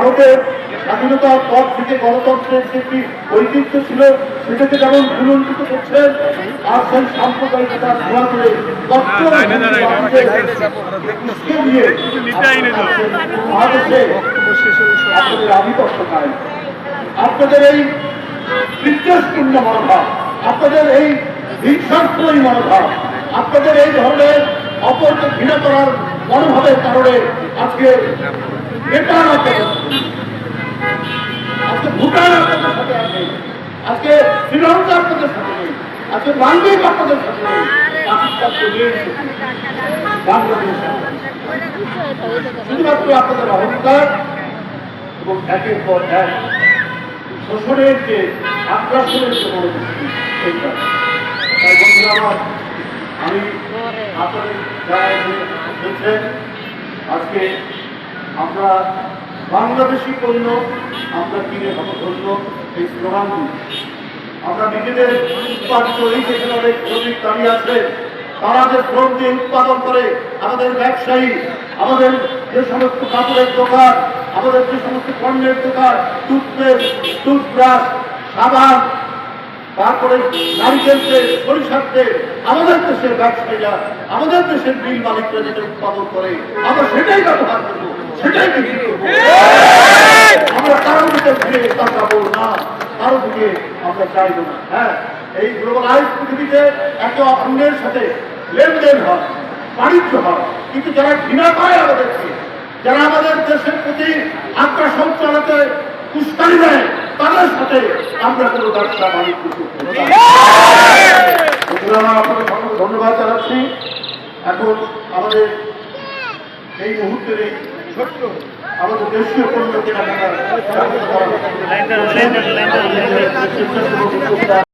ভারতের স্বাধীনতার পর থেকে গণতন্ত্রের যে একটি ঐতিহ্য ছিল সেটাকে যেমন ভুলঞ্চিত করছেন আর সেই সাম্প্রদায়িকতার ধোয়া করে আধিপত্য আপনাদের এই বিদ্বেষপূর্ণ মনোভাব আপনাদের এই হিংসাত্মী মনোভাব আপনাদের এই ধরনের অপরকে ঘৃণা করার মনোভাবের কারণে আজকে আপনাদের আজকে ভুটান আপনাদের সাথে আছে আজকে শ্রীলঙ্কা আপনাদের সাথে নেই। আজকে মালদ্বীপ আপনাদের সাথে নেই। নেই। বাংলাদেশ শুধুমাত্র আপনাদের অহংকার এবং একের পর আজকে আমরা বাংলাদেশি পণ্য আমরা কিনে হব ধন্য এই স্লোগান আমরা নিজেদের উৎপাদিত এই যেখানে অনেক শ্রমিক দাঁড়িয়ে আছে, তারা যে শ্রম দিয়ে উৎপাদন করে, আমাদের ব্যবসায়ী, আমাদের যে সমস্ত কাপড়ের দোকান, আমাদের যে সমস্ত পণ্যের দোকান, টুথপেস্ট, টুথব্রাশ, সাবান, তারপরে নারিকেল তেল সরিষার আমাদের দেশের ব্যবসায়ীরা, আমাদের দেশের বিল মালিকরা যেটা উৎপাদন করে, আমরা সেটাই ব্যবহার করব। সেটাই আমরা কারও দিকে ফিরে তাকাবো না কারও দিকে আমরা চাইব না হ্যাঁ এই পৃথিবীতে একে অন্যের সাথে লেনদেন হয় বাণিজ্য হয় কিন্তু যারা ঘৃণা করে আমাদেরকে যারা আমাদের দেশের প্রতি আগ্রাসন চালাতে উস্কানি দেয় তাদের সাথে আমরা কোনো ব্যবসা বাণিজ্য ধন্যবাদ জানাচ্ছি এখন আমাদের এই মুহূর্তের ছোট্ট আমাদের দেশীয় পণ্য কেনাকাটা